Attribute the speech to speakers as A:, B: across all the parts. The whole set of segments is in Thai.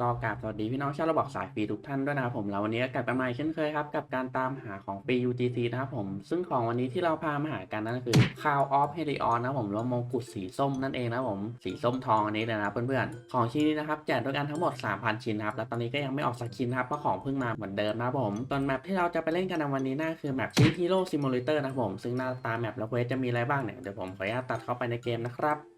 A: ก็กราบสวัสดีพี่น้องชาวระบอกสายฟรีทุกท่านด้วยนะครับผมแล้ววันนี้กลับมาใหม่เช่นเคยครับ กับการตามหาของฟรี UGC นะครับผม ซึ่งของวันนี้ที่เราพามาหากันนั่นก็คือ Cloud of Helion นะครับผมหรือว่ามงกุฎสีส้มนั่นเองนะครับผมสีส้มทองอันนี้เลยนะครับเพื่อนๆ ของชิ้นนี้นะครับแจกด้วยกันทั้งหมด 3,000 ชิ้นนะครับ แล้วตอนนี้ก็ยังไม่ออกสักชิ้นนะครับเพราะของเพิ่งมาเหมือนเดิมนะครับผมส่วนแมปที่เราจะไปเล่นกันในวันนี้น่าคือแมปชิ้น Hero Simulator นะครับผมซึ่งหน้าตาแมปแล้วเควสจะมีอะไรบ้างเนี่ยเดี๋ยวผมขออนุญาตตัดเข้าไปในเกมนะครับ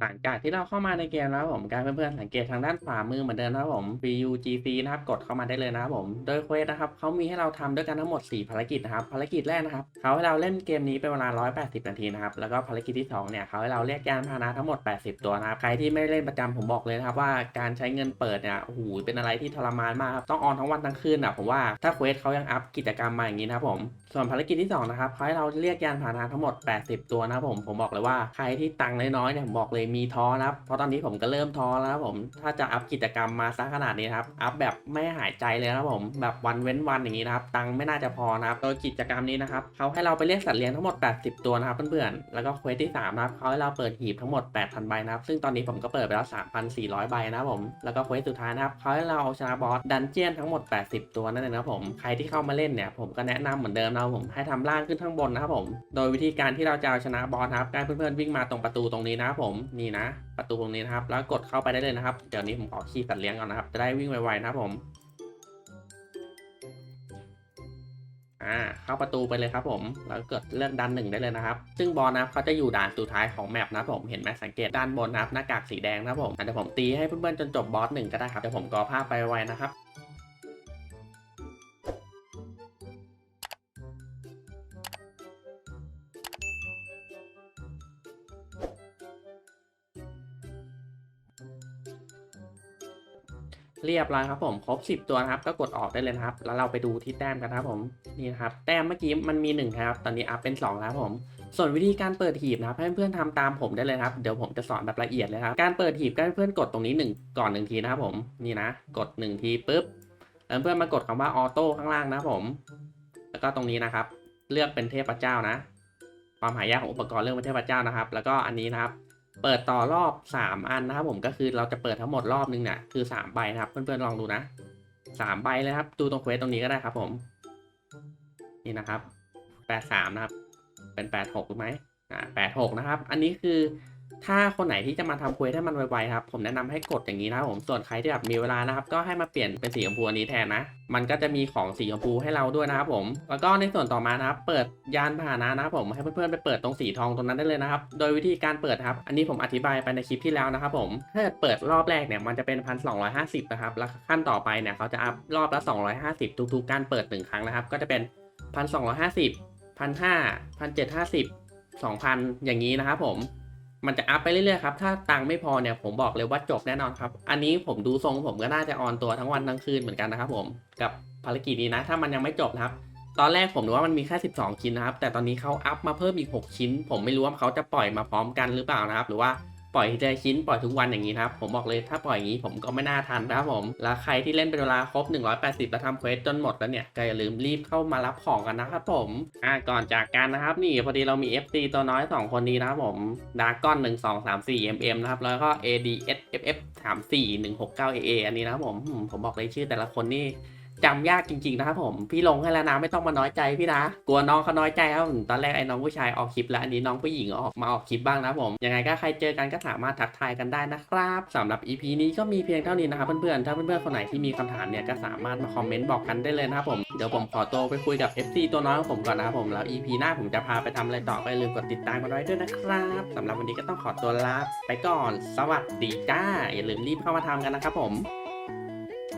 A: หลังจากที่เราเข้ามาในเกมแล้วผมการเพื่อนๆสังเกตทางด้านขวามือเหมือนเดิมนะครับผม BUGC นะครับกดเข้ามาได้เลยนะครับผมโดยเควสนะครับเขามีให้เราทำด้วยกันทั้งหมด 4 ภารกิจนะครับภารกิจแรกนะครับเขาให้เราเล่นเกมนี้เป็นเวลา 180 นาทีนะครับแล้วก็ภารกิจที่2เนี่ยเขาให้เราเรียกยานพาหนะทั้งหมด 80 ตัวนะครับใครที่ไม่เล่นประจำผมบอกเลยนะครับว่าการใช้เงินเปิดเนี่ยโอ้โหเป็นอะไรที่ทรมานมากครับต้องออนทั้งวันทั้งคืนอะผมว่าถ้าเควสเขายังอัพกิจกรรมมาอย่างนี้นะครับผมส่วนภารกิจที่สองนะครับเขาให้เราเรียกยานพาหนะทั้งหมด 80 ตัวนะครับผมผมบอกเลยว่าใครที่ตังค์น้อยๆเนี่ยผมบอกเลยมีท้อนะครับเพราะตอนนี้ผมก็เริ่มท้อแล้วครับผมถ้าจะอัพกิจกรรมมาซะขนาดนี้ครับอัพแบบไม่หายใจเลยนะครับผมแบบวันเว้นวันอย่างนี้นะครับตังค์ไม่น่าจะพอนะครับโดยกิจกรรมนี้นะครับเขาให้เราไปเรียกสัตว์เลี้ยงทั้งหมด 80 ตัวนะครับเพื่อนๆแล้วก็เควสที่สามนะครับเขาให้เราเปิดหีบทั้งหมด 8,000ใบนะครับซึ่งตอนนี้ผมก็เปิดไปแล้ว 3,400ใบนะครับผมแล้วก็เควสสุดท้ายนะครับเขาให้เราเอาชนะบอสดันเจียนทั้งหมด 80 ตัวนั่นเองนะครับผมใครที่เข้ามาเล่นเนี่ยผมก็แนะนำเหมือนเดิมนะครับผมให้ทำล่างขึ้นข้างบนนะครับผม โดยวิธีการที่เราจะเอาชนะบอสครับการเพื่อนๆวิ่งมาตรงประตูตรงนี้นะครับผมนี่นะ ประตูตรงนี้นะครับ แล้วกดเข้าไปได้เลยนะครับเดี๋ยวนี้ผมขอขี่สัตว์เลี้ยงก่อนนะครับ จะได้วิ่งไวๆนะครับผมอ่าเข้าประตูไปเลยครับผมแล้วกดเลือกดันหนึ่งได้เลยนะครับ ซึ่งบอสนะครับเขาจะอยู่ด่านสุดท้ายของแมปนะครับผมเห็นไหมสังเกตด้านบนนะครับหน้ากากสีแดงนะครับผมเดี๋ยวผมตีให้เพื่อนๆจนจบบอสหนึ่งก็ได้ครับเดี๋ยวผมก็ภาพไปไวๆนะครับ เรียบร้อยครับผมครบ 10 ตัวนะครับก็กดออกได้เลยนะครับ แล้วเราไปดูที่แต้มกันนะครับผมนี่นะครับแต้มเมื่อกี้มันมี1ครับตอนนี้อัพเป็น 2 แล้วครับผมส่วนวิธีการเปิดหีบนะครับให้เพื่อนๆทำตามผมได้เลยครับเดี๋ยวผมจะสอนแบบละเอียดเลยครับการเปิดหีบก็ให้เพื่อนกดตรงนี้ 1 ก่อน1ทีนะครับผมนี่นะ กด 1 ทีปุ๊บแล้วเพื่อนมากดคำว่าออโต้ข้างล่างนะครับผม แล้วก็ตรงนี้นะครับ เลือกเป็นเทพเจ้านะ ความหายากของอุปกรณ์เลือกเป็นเทพเจ้านะครับ แล้วก็อันนี้นะครับ เปิดต่อรอบ 3 อันนะครับผมก็คือเราจะเปิดทั้งหมดรอบนึงเนี่ยคือ 3 ใบนะครับ เพื่อนๆลองดูนะ 3 ใบเลยครับดูตรงเควสตรงนี้ก็ได้ครับผม นี่นะครับ 83 นะครับ เป็น 86ถูกไหมอ่า86 นะครับ อันนี้คือ ถ้าคนไหนที่จะมาทำเควสให้มันไวๆครับ ผมแนะนำให้กดอย่างนี้นะครับผมส่วนใครที่แบบมีเวลานะครับ ก็ให้มาเปลี่ยนเป็นสีชมพูอันนี้แทนนะ มันก็จะมีของสีชมพูให้เราด้วยนะครับผม แล้วก็ในส่วนต่อมานะครับ เปิดยานพาหนะนะครับผมให้เพื่อนๆไปเปิดตรงสีทองตรงนั้นได้เลยนะครับ โดยวิธีการเปิดครับ อันนี้ผมอธิบายไปในคลิปที่แล้วนะครับผมถ้าเปิดรอบแรกเนี่ยมันจะเป็นพันสองอยห้าสิบนะครับแล้วขั้นต่อไปเนี่ยเขาจะอัพรอบละ250ทุกๆ การเปิดหนึ่งครั้งนะครับ ก็จะเป็นพันสองพันห้าพันเจ็ดห้าสิบสองพันอย่างนี้นะครับผม มันจะอัพไปเรื่อยๆครับ ถ้าตังค์ไม่พอเนี่ยผมบอกเลยว่าจบแน่นอนครับ อันนี้ผมดูทรงผมก็น่าจะออนตัวทั้งวันทั้งคืนเหมือนกันนะครับผมกับภารกิจนี้นะ ถ้ามันยังไม่จบนะครับ ตอนแรกผมดูว่ามันมีแค่ 12 ชิ้นนะครับ แต่ตอนนี้เขาอัพมาเพิ่มอีก 6 ชิ้น ผมไม่รู้ว่าเขาจะปล่อยมาพร้อมกันหรือเปล่านะครับ หรือว่า ปล่อยทีละชิ้นปล่อยทุกวันอย่างนี้นะครับ ผมบอกเลยถ้าปล่อยอย่างนี้ผมก็ไม่น่าทันนะครับผมแล้วใครที่เล่นเป็นเวลาครบ 180 แล้วทำเควสจนหมดแล้วเนี่ยก็อย่าลืมรีบเข้ามารับของกันนะครับผมอ่าก่อนจากกันนะครับ นี่พอดีเรามี FC ตัวน้อย 2 คนนี้นะครับผมดากอน1 2 3 4 mm นะครับแล้วก็ ADSFF 3 4 1 6 9 AA อันนี้นะครับผมผมบอกเลยชื่อแต่ละคนนี่ จำยากจริงๆนะครับผม พี่ลงให้แล้วนะไม่ต้องมาน้อยใจพี่นะ กลัวน้องเขาน้อยใจครับตอนแรกไอ้น้องผู้ชายออกคลิปแล้วอันนี้น้องผู้หญิงออกมาออกคลิปบ้างนะผม ยังไงก็ใครเจอกันก็สามารถทักทายกันได้นะครับสำหรับ EP นี้ก็มีเพียงเท่านี้นะครับเพื่อนๆ ถ้าเพื่อนๆ คนไหนที่มีคำถามเนี่ยก็สามารถมาคอมเมนต์บอกกันได้เลยนะครับผม เดี๋ยวผมขอตัวไปคุยกับ FC ตัวน้อยของผมก่อนนะครับผม แล้ว EP หน้าผมจะพาไปทำอะไรต่อก็อย่าลืมกดติดตามกันไว้ด้วยนะครับสำหรับวันนี้ก็ต้องขอตัวลาไปก่อน สวัสดีจ้าอย่าลืมรีบเข้ามาทำกันนะครับผม